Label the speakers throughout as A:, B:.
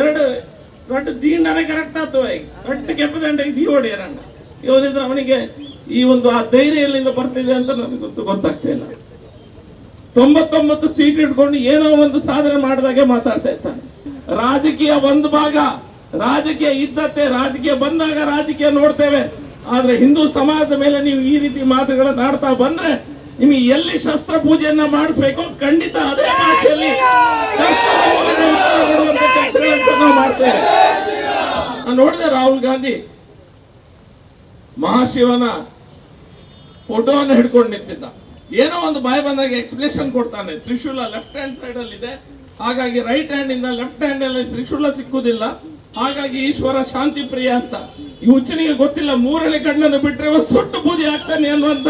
A: ಎರಡು ದೊಡ್ಡ ದೀಂಡನೆ ಕರೆಕ್ಟ್ ಆಗ್ತವೆ ದೊಡ್ಡ ಕೆಪ್ಪದಂಡ ದೀ ಹೊಡೆಯರಣ್ಣ ಇವನಿದ್ರೆ ಅವನಿಗೆ ಈ ಒಂದು ಆ ಧೈರ್ಯ ಎಲ್ಲಿಂದ ಬರ್ತಿದೆ ಅಂತ ನನಗೆ ಗೊತ್ತು, ಗೊತ್ತಾಗ್ತಾ ಇಲ್ಲ. ತೊಂಬತ್ತೊಂಬತ್ತು ಸೀಟ್ ಇಟ್ಕೊಂಡು ಏನೋ ಒಂದು ಸಾಧನೆ ಮಾಡಿದಾಗೆ ಮಾತಾಡ್ತಾ ಇರ್ತಾನೆ. ರಾಜಕೀಯ ಒಂದು ಭಾಗ. ರಾಜಕೀಯ ಇದ್ದತ್ತೆ ರಾಜಕೀಯ ಬಂದಾಗ ರಾಜಕೀಯ ನೋಡ್ತೇವೆ. ಆದ್ರೆ ಹಿಂದೂ ಸಮಾಜದ ಮೇಲೆ ನೀವು ಈ ರೀತಿ ಮಾತುಗಳನ್ನ ಆಡ್ತಾ ಬಂದ್ರೆ ನಿಮಗೆ ಎಲ್ಲಿ ಶಸ್ತ್ರ ಪೂಜೆಯನ್ನ ಮಾಡಿಸ್ಬೇಕು ಖಂಡಿತ ಅದೇ ಭಾಷೆಯಲ್ಲಿ ನಾವು ನಾನು ನೋಡಿದೆ ರಾಹುಲ್ ಗಾಂಧಿ ಮಹಾಶಿವನ ಫೋಟೋವನ್ನು ಹಿಡ್ಕೊಂಡು ನಿಂತಿದ್ದ. ಏನೋ ಒಂದು ಬಾಯಿ ಬಂದಾಗ ಎಕ್ಸ್ಪ್ಲೇಷನ್ ಕೊಡ್ತಾನೆ. ತ್ರಿಶೂಲ ಲೆಫ್ಟ್ ಹ್ಯಾಂಡ್ ಸೈಡ್ ಅಲ್ಲಿ ಇದೆ. ಹಾಗಾಗಿ ರೈಟ್ ಹ್ಯಾಂಡ್ ಇಂದ ಲೆಫ್ಟ್ ಹ್ಯಾಂಡ್ ಅಲ್ಲಿ ತ್ರಿಶೂಲ ಸಿಕ್ಕುದಿಲ್ಲ. ಹಾಗಾಗಿ ಈಶ್ವರ ಶಾಂತಿ ಪ್ರಿಯ ಅಂತ. ಈ ಹುಚ್ಚನಿಗೆ ಗೊತ್ತಿಲ್ಲ, ಮೂರನೇ ಕಣ್ಣನ್ನು ಬಿಟ್ಟರೆ ಸುಟ್ಟು ಬೂದಿ ಆಗ್ತಾನೆ ಅನ್ನುವಂತ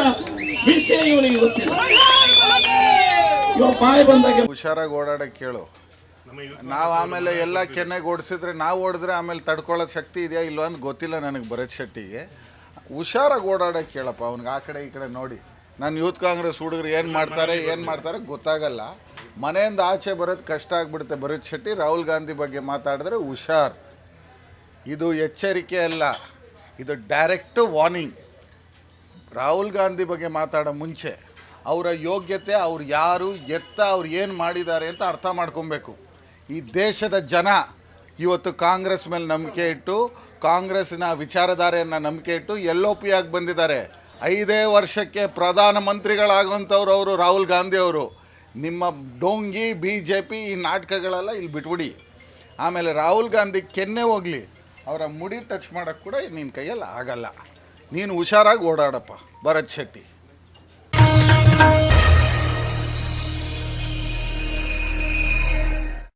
A: ವಿಷಯ ಇವನಿಗೆ ಗೊತ್ತಿಲ್ಲ. ಬಾಯಿ ಬಂದಾಗ
B: ಹುಷಾರಾಗಿ ಓಡಾಡಕ್ಕೆ ಕೇಳು. ನಾವು ಆಮೇಲೆ ಎಲ್ಲ ಕೆನ್ನೆ ಓಡಿಸಿದ್ರೆ ನಾವು ಓಡಿದ್ರೆ ಆಮೇಲೆ ತಡ್ಕೊಳ್ಳೋ ಶಕ್ತಿ ಇದೆಯಾ ಇಲ್ವಾ ಅಂತ ಗೊತ್ತಿಲ್ಲ ನನಗೆ ಭರತ್ ಶೆಟ್ಟಿಗೆ. ಹುಷಾರಾಗಿ ಓಡಾಡಕ್ಕೆ ಕೇಳಪ್ಪ ಅವ್ನಿಗೆ ಆ ಕಡೆ ಈ ಕಡೆ ನೋಡಿ. ನಾನು ಯೂತ್ ಕಾಂಗ್ರೆಸ್ ಹುಡುಗರು ಏನು ಮಾಡ್ತಾರೆ ಏನು ಮಾಡ್ತಾರೆ ಗೊತ್ತಾಗಲ್ಲ. ಮನೆಯಿಂದ ಆಚೆ ಬರೋದು ಕಷ್ಟ ಆಗ್ಬಿಡುತ್ತೆ ಭರತ್ ಶೆಟ್ಟಿ. ರಾಹುಲ್ ಗಾಂಧಿ ಬಗ್ಗೆ ಮಾತಾಡಿದ್ರೆ ಹುಷಾರ್. ಇದು ಎಚ್ಚರಿಕೆ ಅಲ್ಲ ಇದು ಡೈರೆಕ್ಟ್ ವಾರ್ನಿಂಗ್ ರಾಹುಲ್ ಗಾಂಧಿ ಬಗ್ಗೆ ಮಾತಾಡೋ ಮುಂಚೆ ಅವರ ಯೋಗ್ಯತೆ ಅವ್ರು ಯಾರು ಎತ್ತ ಅವ್ರು ಏನು ಮಾಡಿದ್ದಾರೆ ಅಂತ ಅರ್ಥ ಮಾಡ್ಕೊಬೇಕು. ಈ ದೇಶದ ಜನ ಇವತ್ತು ಕಾಂಗ್ರೆಸ್ ಮೇಲೆ ನಂಬಿಕೆ ಇಟ್ಟು ಕಾಂಗ್ರೆಸ್ನ ವಿಚಾರಧಾರೆಯನ್ನು ನಂಬಿಕೆ ಇಟ್ಟು ಆಗಿ ಬಂದಿದ್ದಾರೆ. ಐದೇ ವರ್ಷಕ್ಕೆ ಪ್ರಧಾನಮಂತ್ರಿಗಳಾಗುವಂಥವ್ರು ಅವರು, ರಾಹುಲ್ ಗಾಂಧಿ ಅವರು. ನಿಮ್ಮ ಡೋಂಗಿ ಬಿ ಜೆ ಪಿ ಈ ನಾಟಕಗಳೆಲ್ಲ ಇಲ್ಲಿ ಬಿಟ್ಬಿಡಿ. ಆಮೇಲೆ ರಾಹುಲ್ ಗಾಂಧಿ ಕೆನ್ನೆ ಹೋಗಲಿ, ಅವರ ಮುಡಿ ಟಚ್ ಮಾಡೋಕ್ಕೆ ಕೂಡ ನಿನ್ನ ಕೈಯಲ್ಲಿ ಆಗಲ್ಲ. ನೀನು ಹುಷಾರಾಗಿ ಓಡಾಡಪ್ಪ, ಭರತ್ ಶೆಟ್ಟಿ.